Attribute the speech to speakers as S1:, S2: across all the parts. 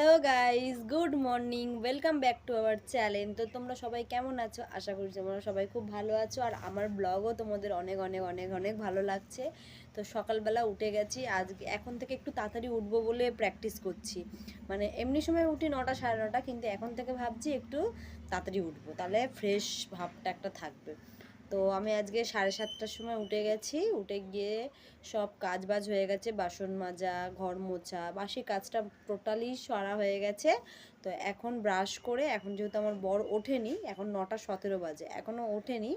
S1: Hello guys, good morning, welcome back to our channel. তো তোমরা সবাই কেমন আছো? আশা করি তোমরা সবাই খুব ভালো আছো, আর আমার ব্লগও তোমাদের অনেক অনেক অনেক অনেক ভালো লাগছে। তো সকালবেলা উঠে গেছি আজকে এখন থেকে একটু তাড়াতাড়ি উঠবো বলে প্র্যাকটিস করছি। মানে এমনি সময় উঠি নটা, সাড়ে নটা, কিন্তু এখন থেকে ভাবছি একটু তাড়াতাড়ি উঠবো, তাহলে ফ্রেশ ভাবটা একটা থাকবে। তো আমি আজকে সাড়ে সাতটার সময় উঠে গেছি। উঠে গিয়ে সব কাজ বাজ হয়ে গেছে, বাসন মাজা, ঘর মোছা, বাসি কাজটা টোটালি সারা হয়ে গেছে। তো এখন ব্রাশ করে, এখন যেহেতু আমার বর ওঠেনি, এখন নটা সতেরো বাজে, এখনও ওঠেনি,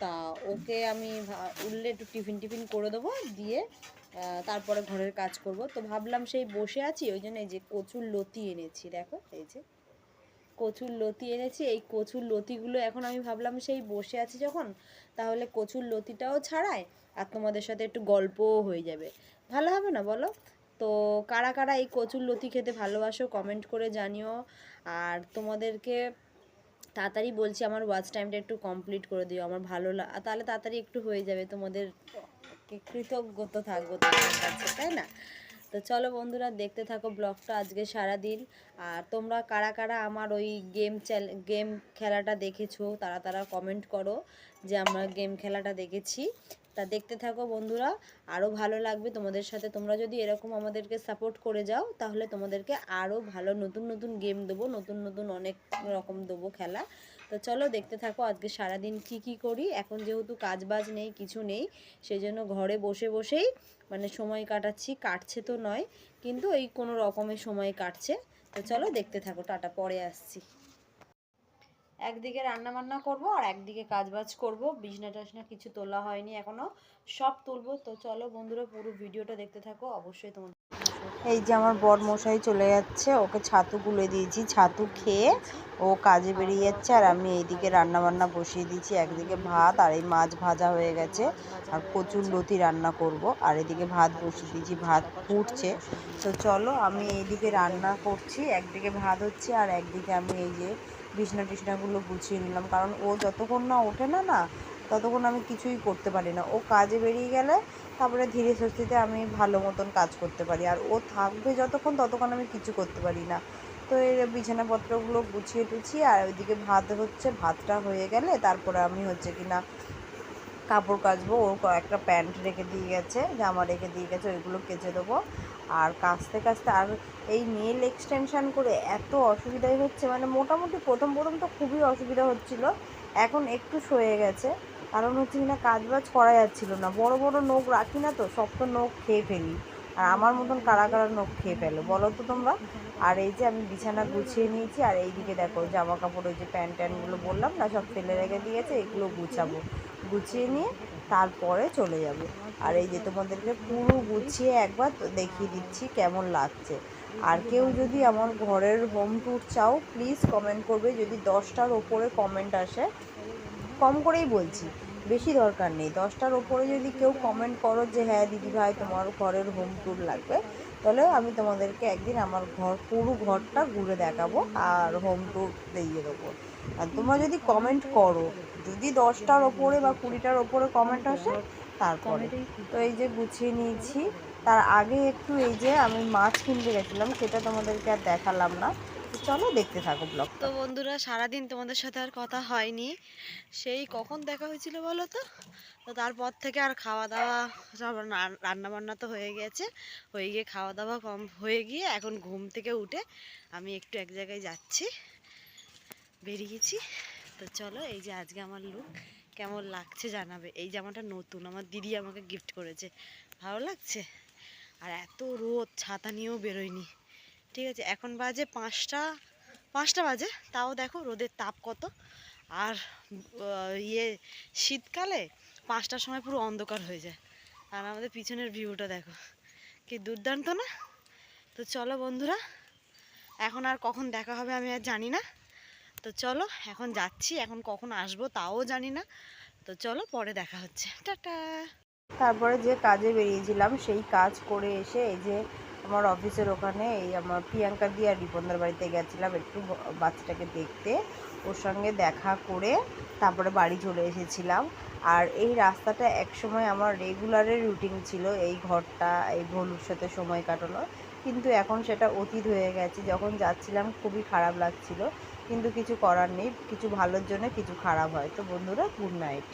S1: তা ওকে আমি উঠলে একটু টিফিন টিফিন করে দেবো, দিয়ে তারপরে ঘরের কাজ করব। তো ভাবলাম সেই বসে আছি, ওই জন্য এই যে কচুর লতি এনেছি, দেখো, এই যে। কচুর লতি এনেছি। এই কচুর লতিগুলো এখন আমি ভাবলাম সেই বসে আছি যখন, তাহলে কচুর লতিটাও ছাড়াই আর তোমাদের সাথে একটু গল্পও হয়ে যাবে। ভালো হবে না বলো? তো কারা কারা এই কচুর লতি খেতে ভালোবাসো কমেন্ট করে জানিও। আর তোমাদেরকে তাড়াতাড়ি বলছি আমার ওয়াচ টাইমটা একটু কমপ্লিট করে দিও, আমার ভালো লা- তাহলে তাড়াতাড়ি একটু হয়ে যাবে তোমাদের কৃতজ্ঞত থাকব কাছে, তাই না? তো চলো বন্ধুরা, দেখতে থাকো ব্লগটা আজকে সারা দিন আর তোমরা কারা কারা আমার ওই গেম গেম খেলাটা দেখেছ, তারা তারা কমেন্ট করো যে আমরা গেম খেলাটা দেখেছি। তা দেখতে থাকো বন্ধুরা আরও ভালো লাগবে তোমাদের সাথে। তোমরা যদি এরকম আমাদেরকে সাপোর্ট করে যাও, তাহলে তোমাদেরকে আরও ভালো নতুন নতুন গেম দেবো, নতুন নতুন অনেক রকম দেবো খেলা। তো চলো দেখতে থাকো আজকে সারাদিন কি কি করি। এখন যেহেতু কাজ বাজ নেই, কিছু নেই সেই জন্য ঘরে বসে বসেই মানে সময় কাটাচ্ছি, কাটছে তো নয়, কিন্তু এই কোনো রকমের সময় কাটছে। তো চলো দেখতে থাকো, টাটা, পরে আসছি। একদিকে রান্না বান্না করব আর একদিকে কাজ বাজ করব। বিছনা টাসনা কিছু তোলা হয়নি এখনও, সব তুলবো। তো চলো বন্ধুরা, পুরো ভিডিওটা দেখতে থাকো। অবশ্যই তোমাদের
S2: এই যে আমার বর মশাই চলে যাচ্ছে, ওকে ছাতু গুলে দিয়েছি। ছাতু খেয়ে ও কাজে বেরিয়ে যাচ্ছে আর আমি এইদিকে রান্না বান্না বসিয়ে দিয়েছি। একদিকে ভাত আর এই মাছ ভাজা হয়ে গেছে আর কচুর লতি রান্না করব। আর এদিকে ভাত বসিয়ে দিয়েছি, ভাত ফুটছে। তো চলো আমি এইদিকে রান্না করছি, একদিকে ভাত হচ্ছে আর একদিকে আমি এই যে বিছনা টিছনাগুলো গুছিয়ে নিলাম। কারণ ও যতক্ষণ না ওঠে না না ততক্ষণ আমি কিছুই করতে পারি না। ও কাজে বেরিয়ে গেলে তারপরে ধীরে সুস্থিতে আমি ভালো মতন কাজ করতে পারি। আর ও থাকবে যতক্ষণ ততক্ষণ আমি কিছু করতে পারি না। তো এই বিছানাপত্রগুলো গুছিয়ে টুছিয়ে আর ওইদিকে ভাত হচ্ছে, ভাতটা হয়ে গেলে তারপরে আমি হচ্ছে কি না কাপড় কাচবো। ও কয়েকটা প্যান্ট রেখে দিয়ে গেছে, জামা রেখে দিয়ে গেছে, ওইগুলো কেচে দেবো। আর কাচতে কাচতে আর এই নেল এক্সটেনশান করে এত অসুবিধাই হচ্ছে। মানে মোটামুটি প্রথম প্রথম তো খুবই অসুবিধা হচ্ছিল, এখন একটু সয়ে গেছে। কারণ হচ্ছে কিনা কাজ বাজ করা যাচ্ছিল না। বড় বড় নখ রাখি না তো সব তো নখ খেয়ে ফেলি। আর আমার মতন কারা কারা নখ খেয়ে ফেলো, বলো তো তোমরা? আর এই যে আমি বিছানা গুছিয়ে নিয়েছি, আর এইদিকে দেখো জামা কাপড় ওই যে প্যান্ট ট্যান্টগুলো বললাম না, সব ফেলে রেখে দিয়েছে, এগুলো গুছাবো। গুছিয়ে নিয়ে তারপরে চলে যাব। আর এই যে তোমাদেরকে পুরো গুছিয়ে একবার দেখিয়ে দিচ্ছি কেমন লাগছে। আর কেউ যদি আমার ঘরের হোম ট্যুর চাও প্লিজ কমেন্ট করবে। যদি দশটার ওপরে কমেন্ট আসে, কম করেই বলছি। বেশি দরকার নেই। দশটার ওপরে যদি কেউ কমেন্ট করো যে হ্যাঁ দিদি ভাই তোমার ঘরের হোম ট্যুর লাগবে তাহলে আমি তোমাদেরকে একদিন আমার ঘর পুরো ঘরটা ঘুরে দেখাবো আর হোম ট্যুর দিয়ে দেবো। আর তোমরা যদি কমেন্ট করো যদি দশটার ওপরে বা কুড়িটার ওপরে কমেন্ট আসে তারপরে। তো এই যে গুছিয়ে নিয়েছি তার আগে একটু এই যে আমি মাছ কিনতে গেছিলাম সেটা তোমাদেরকে আর দেখালাম না। চলো দেখতে থাকো ব্লগ
S1: তো বন্ধুরা, সারাদিন তোমাদের সাথে আর কথা হয়নি। সেই কখন দেখা হয়েছিল বলো তো? তো তারপর থেকে আর খাওয়া দাওয়া সব রান্না বান্না তো হয়ে গেছে। হয়ে গিয়ে খাওয়া দাওয়া কম হয়ে গিয়ে এখন ঘুম থেকে উঠে আমি একটু এক জায়গায় যাচ্ছি, বেরিয়েছি। তো চলো, এই যে আজকে আমার লুক কেমন লাগছে জানাবে। এই জামাটা নতুন, আমার দিদি আমাকে গিফট করেছে। ভালো লাগছে? আর এত রোদ, ছাতা নিয়েও বেরোয়নি। ঠিক আছে, এখন বাজে পাঁচটা পাঁচটা বাজে, তাও দেখো রোদের তাপ কত। আর ইয়ে শীতকালে পাঁচটার সময় পুরো অন্ধকার হয়ে যায়। আর আমাদের পিছনের ভিউটা দেখো, কি দুর্দান্ত না? তো চলো বন্ধুরা, এখন আর কখন দেখা হবে আমি আর জানি না। তো চলো, এখন যাচ্ছি, এখন কখন আসব তাও জানি না। তো চলো, পরে দেখা হচ্ছে। টাটা!
S2: তারপরে যে কাজে বেরিয়েছিলাম, সেই কাজ করে এসে এই যে আমার অফিসের ওখানে এই আমার প্রিয়াঙ্কা দিয়ে আর রিপনদার বাড়িতে গেছিলাম একটু বাচ্চাটাকে দেখতে। ওর সঙ্গে দেখা করে তারপরে বাড়ি চলে এসেছিলাম। আর এই রাস্তাটা একসময় আমার রেগুলারের রুটিন ছিল, এই ঘরটা, এই ভলুর সাথে সময় কাটানো।
S1: কিন্তু এখন সেটা অতীত হয়ে গেছে। যখন যাচ্ছিলাম খুবই খারাপ লাগছিল। কিন্তু কিছু করার নেই, কিছু ভালোর জন্য কিছু খারাপ হয়। তো বন্ধুরা গুড নাইট